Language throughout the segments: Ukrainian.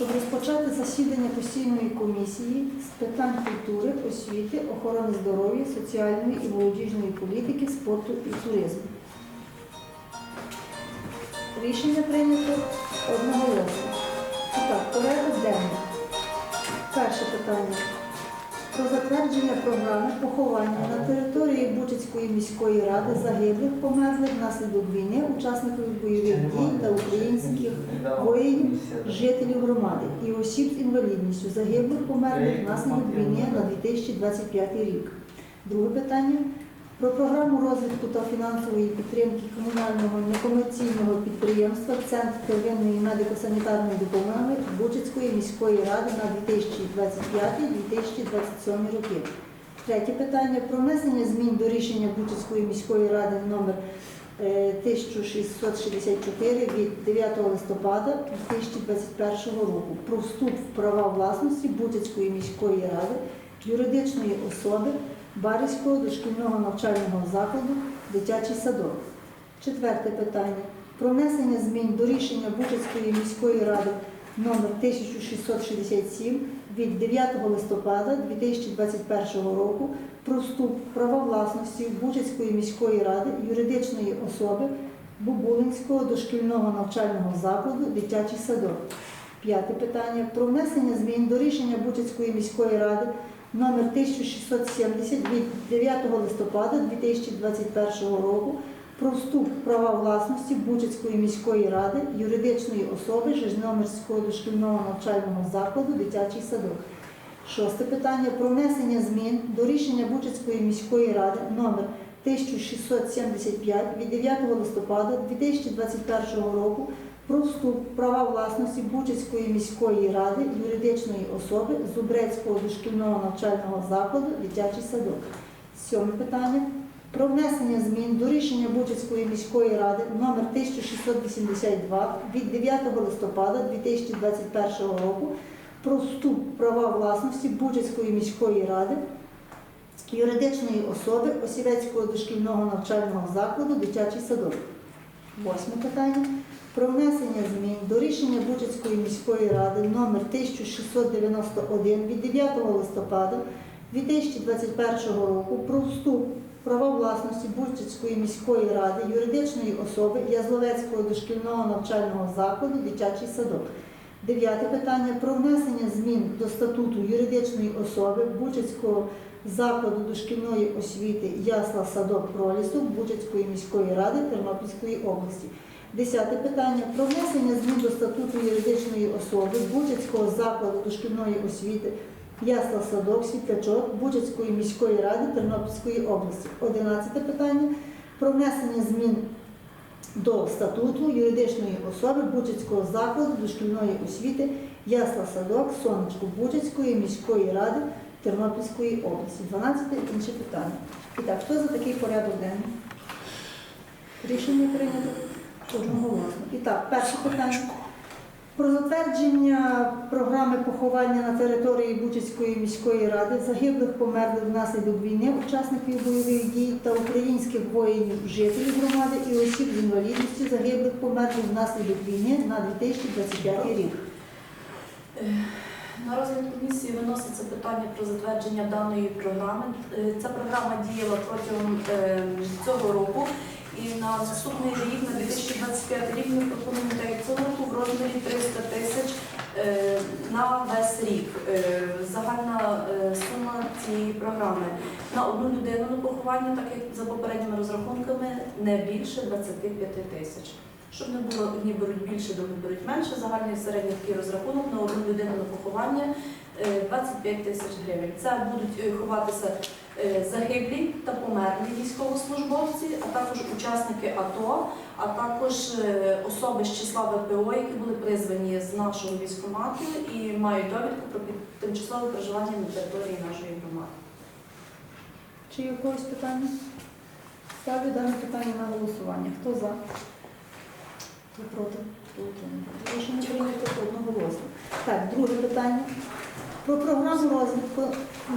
щоб розпочати засідання постійної комісії з питань культури, освіти, охорони здоров'я, соціальної і молодіжної політики, спорту і туризму. Рішення прийнято одноголосно. І так, порядок денний. Перше питання. Про затвердження програми поховання на території Бучицької міської ради загиблих померлих внаслідок війни, учасників бойових дій та українських воїнів, жителів громади і осіб з інвалідністю загиблих померлих внаслідок війни на 2025 рік. Друге питання. Про програму розвитку та фінансової підтримки комунального некомерційного підприємства Центр первинної медико-санітарної допомоги Бучицької міської ради на 2025-2027 роки. Третє питання про внесення змін до рішення Бучицької міської ради номер е, 1664 від 9 листопада 2021 року про вступ в права власності Бучицької міської ради юридичної особи Барівського дошкільного навчального закладу Дитячий садок. Четверте питання. Про внесення змін до рішення Бучицької міської ради номер 1667 від 9 листопада 2021 року про вступ в права власності Бучицької міської ради юридичної особи Бубулинського дошкільного навчального закладу Дитячий садок. П'яте питання. Про внесення змін до рішення Бучицької міської ради номер 1670 від 9 листопада 2021 року про вступ права власності Бучицької міської ради юридичної особи Житомирського дошкільного навчального закладу Дитячий садок. Шосте питання про внесення змін до рішення Бучицької міської ради номер 1675 від 9 листопада 2021 року про вступ права власності Бучицької міської ради юридичної особи Зубрецького дошкільного навчального закладу Дитячий садок. Сьоме питання про внесення змін до рішення Бучицької міської ради номер 1682 від 9 листопада 2021 року про вступ права власності Бучицької міської ради юридичної особи Осівецького дошкільного навчального закладу Дитячий садок. Восьме питання про внесення змін до рішення Бучицької міської ради номер 1691 від 9 листопада 2021 року про вступ права власності Бучицької міської ради юридичної особи Язловецького дошкільного навчального закладу Дитячий садок. Дев'яте питання про внесення змін до статуту юридичної особи Бучицького закладу дошкільної освіти Ясла Садок Пролісок Бучицької міської ради Тернопільської області. Десяте питання про внесення змін до статуту юридичної особи Бучицького закладу дошкільної освіти Ясла Садок Світлячок Бучицької міської ради Тернопільської області. Одинадцяте питання про внесення змін до статуту юридичної особи Бучицького закладу дошкільної освіти Ясла Садок Сонечко Бучицької міської ради Тернопільської області. 12 інше питання. І так, хто за такий порядок денний? Рішення прийнято одноголосно. І так, перше питання. Про затвердження програми поховання на території Бучицької міської ради загиблих померлих внаслідок війни, учасників бойових дій та українських воїнів, жителів громади і осіб з інвалідністю загиблих померлих внаслідок війни на 2025 рік. На розгляд комісії виноситься питання про затвердження даної програми. Е, Ця програма діяла протягом е, цього року. І на наступний рік, на 2025 рік, ми пропонуємо як в розмірі 300 тисяч е, на весь рік. Е, Загальна е, сума цієї програми на одну людину на поховання, так як за попередніми розрахунками, не більше 25 тисяч. Щоб не було одні беруть більше, другі беруть менше, загальний середній такий розрахунок на одну людину на поховання 25 тисяч гривень. Це будуть е, ховатися е, загиблі та померлі військовослужбовці, а також учасники АТО, а також е, особи з числа ВПО, які були призвані з нашого військкомату і мають довідку про тимчасове проживання на території нашої громади. Чи є у когось питання? Ставлю дане питання на голосування. Хто за? Хто проти? Хто утримався? Рішення прийнято одноголосно. Так, друге питання. Про програму розвитку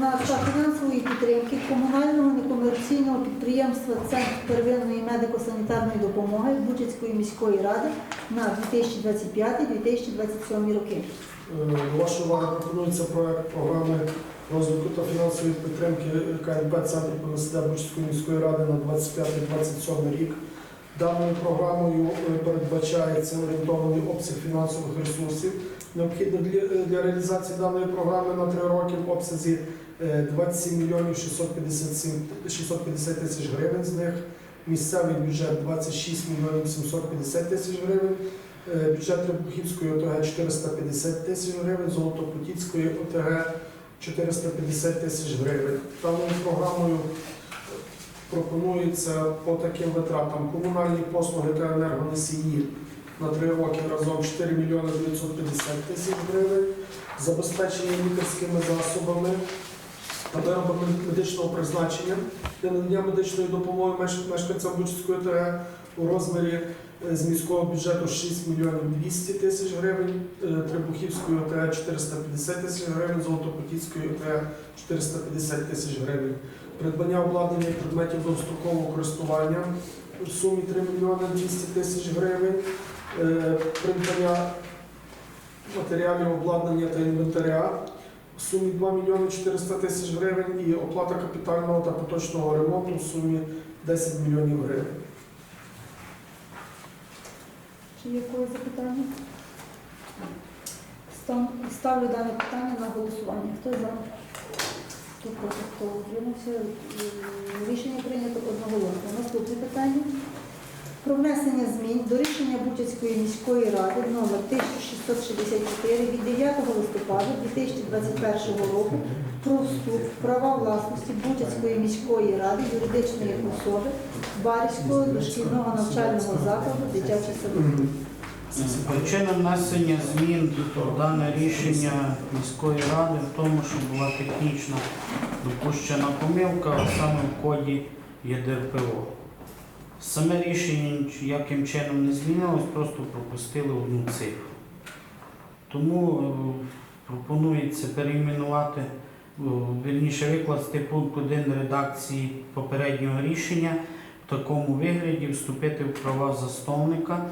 на фінансової підтримки комунального некомерційного підприємства Центр первинної медико-санітарної допомоги Бучицької міської ради на 2025-2027 роки. Е, До вашої пропонується проект програми розвитку та фінансової підтримки КНП Центру ПНСД Бучської міської ради на 25-27 рік. Даною програмою е, передбачається орієнтований обсяг фінансових ресурсів, необхідних для, для реалізації даної програми на три роки в обсязі е, 27 мільйонів 657 650 тисяч гривень. З них місцевий бюджет 26 мільйонів 750 тисяч гривень. Е, Бюджет Требухівської ОТГ 450 тисяч гривень, Золотопутівської ОТГ 450 тисяч гривень. Даною програмою пропонується по таким витратам комунальні послуги та енергоносії на три роки разом 4 мільйони 950 тисяч гривень, забезпечення лікарськими засобами та медичного призначення для надання медичної допомоги мешканцям Бучицької ОТГ у розмірі е, з міського бюджету 6 мільйонів 200 тисяч гривень, е, Требухівської ОТГ 450 тисяч гривень, Золотопутівської ОТГ 450 тисяч гривень. Придбання обладнання предметів довгострокового користування в сумі 3 мільйони 200 тисяч гривень. Е, Придбання матеріалів обладнання та інвентаря в сумі 2 мільйони 400 тисяч гривень і оплата капітального та поточного ремонту в сумі 10 мільйонів гривень. Чи є якось запитання? Ставлю дане питання на голосування. Хто за? Хто проти, хто утримався? Е, Рішення прийнято одноголосно. Наступне питання. Про внесення змін до рішення Бучацької міської ради номер 1664 від 9 листопада 2021 року про вступ в права власності Бучацької міської ради юридичної особи Барського дошкільного навчального закладу дитячий садок. Причина внесення змін в дане рішення міської ради в тому, що була технічна допущена помилка, саме в коді ЄДРПО. Саме рішення ніяким чином не змінилось, просто пропустили одну цифру. Тому е, пропонується перейменувати, е, вірніше викласти пункт 1 редакції попереднього рішення в такому вигляді вступити в права засновника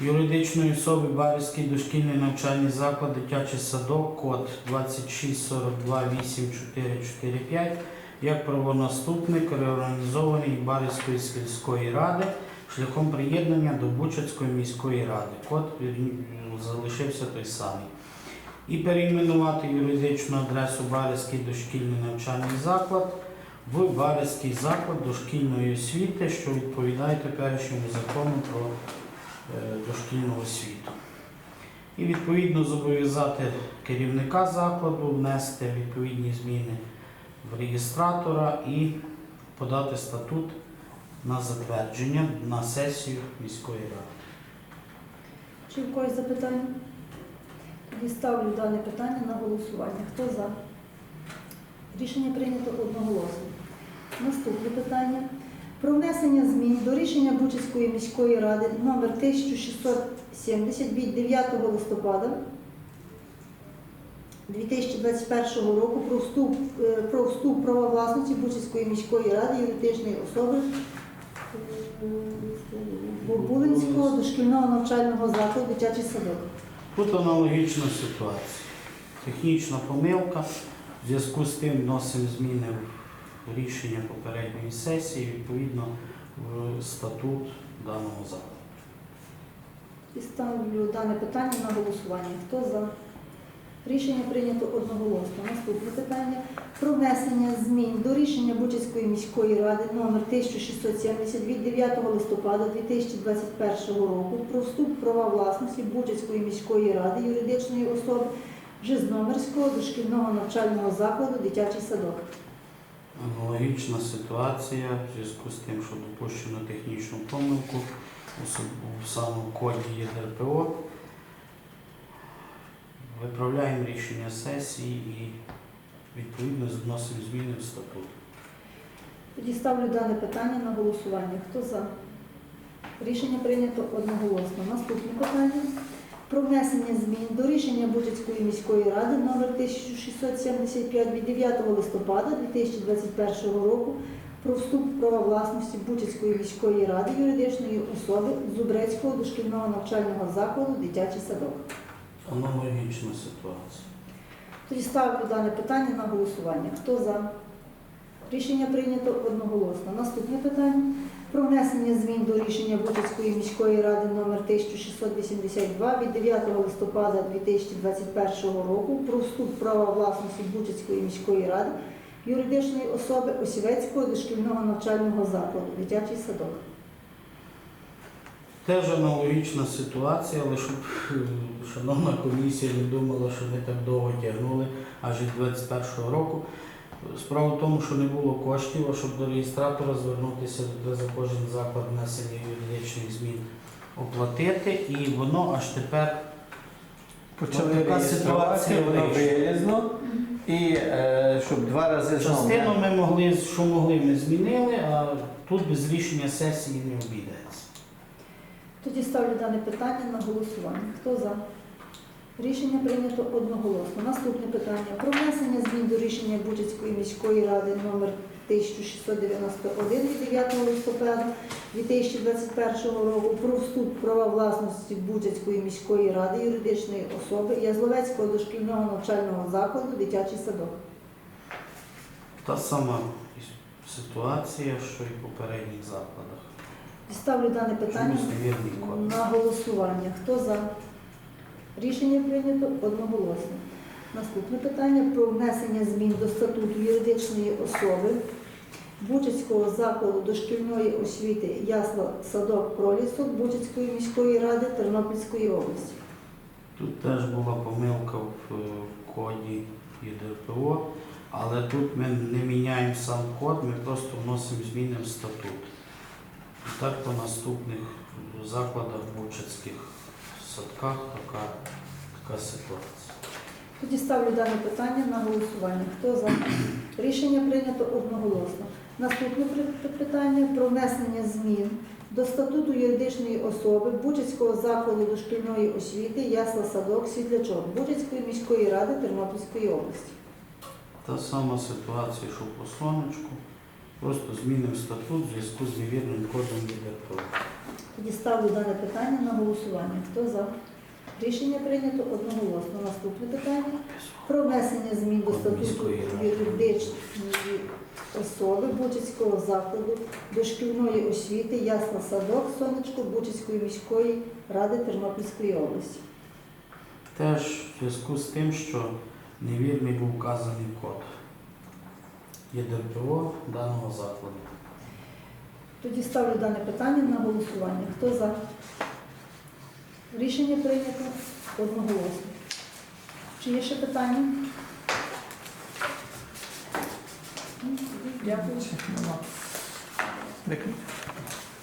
юридичної особи Барівський дошкільний навчальний заклад, дитячий садок, код 264284445, як правонаступник реорганізований Барівської сільської ради шляхом приєднання до Бучацької міської ради. Код залишився той самий. І перейменувати юридичну адресу Барівський дошкільний навчальний заклад в Барівський заклад дошкільної освіти, що відповідає теперішньому закону про е, дошкільну освіту. І відповідно зобов'язати керівника закладу внести відповідні зміни в реєстратора і подати статут на затвердження на сесію міської ради. Чи в когось запитання? Тоді ставлю дане питання на голосування. Хто за? Рішення прийнято одноголосно. Наступне питання. Про внесення змін до рішення Бучицької міської ради номер 1670 від 9 листопада 2021 року про вступ, е, про вступ права власності Бучицької міської ради юридичної особи е, Булинського дошкільного навчального закладу дитячий садок. Тут аналогічна ситуація. Технічна помилка. В зв'язку з тим вносимо зміни в рішення попередньої сесії, відповідно в статут даного закладу. І ставлю дане питання на голосування. Хто за? Рішення прийнято одноголосно. Наступне питання про внесення змін до рішення Бучицької міської ради номер 1670 від 9 листопада 2021 року про вступ права власності Бучицької міської ради юридичної особи Жизномирського дошкільного навчального закладу дитячий садок. Аналогічна ситуація в зв'язку з тим, що допущено технічну помилку в самому коді ЄДРПО. Виправляємо рішення сесії і відповідно вносимо зміни в статут. Тоді ставлю дане питання на голосування. Хто за? Рішення прийнято одноголосно. Наступне питання про внесення змін до рішення Бучацької міської ради номер 1675 від 9 листопада 2021 року про вступ в права власності Бучацької міської ради юридичної особи Зубрецького дошкільного навчального закладу дитячий садок. Аналогічна ситуація. Тоді ставлю дане питання на голосування. Хто за? Рішення прийнято одноголосно. Наступне питання про внесення змін до рішення Бучацької міської ради номер 1682 від 9 листопада 2021 року про вступ права власності Бучацької міської ради юридичної особи Осівецького дошкільного навчального закладу дитячий садок. Теж аналогічна ситуація, але щоб е, шановна комісія не думала, що ми так довго тягнули аж від 21 року. Справа в тому, що не було коштів, а щоб до реєстратора звернутися де за кожен заклад внесення юридичних змін оплатити, і воно аж тепер Почали От така ситуація воно вилізло. І е, щоб два рази частину ми могли, що могли, ми змінили, а тут без рішення сесії не обійдеться. Тоді ставлю дане питання на голосування. Хто за? Рішення прийнято одноголосно. Наступне питання про внесення змін до рішення Бучацької міської ради номер 1691 від 9 листопада 2021 року про вступ права власності Бучацької міської ради юридичної особи Язловецького дошкільного навчального закладу дитячий садок. Та сама ситуація, що і в попередніх закладах. Ставлю дане питання на голосування. Хто за? Рішення прийнято одноголосно. Наступне питання про внесення змін до статуту юридичної особи Бучацького закладу дошкільної освіти Ясла Садок Пролісок Бучацької міської ради Тернопільської області. Тут теж була помилка в е, коді ЄДРПО, але тут ми не міняємо сам код, ми просто вносимо зміни в статут. Так по наступних закладах бучацьких садках така, така ситуація. Тоді ставлю дане питання на голосування. Хто за? Рішення прийнято одноголосно. Наступне питання про внесення змін до статуту юридичної особи Бучацького закладу дошкільної освіти Ясла Садок Світлячок Бучацької міської ради Тернопільської області. Та сама ситуація, що по сонечку. Просто змінимо статут в зв'язку з невірним кодом ЄДРПО. Тоді ставлю дане питання на голосування. Хто за? Рішення прийнято одноголосно. Наступне питання про внесення змін до статуту юридичної особи Бучацького закладу дошкільної освіти Ясна Садок Сонечко Бучацької міської ради Тернопільської області. Теж в зв'язку з тим, що невірний був вказаний код ЄДРПО даного закладу. Тоді ставлю дане питання на голосування. Хто за? Рішення прийнято одноголосно. Чи є ще питання? Дякую. Дякую.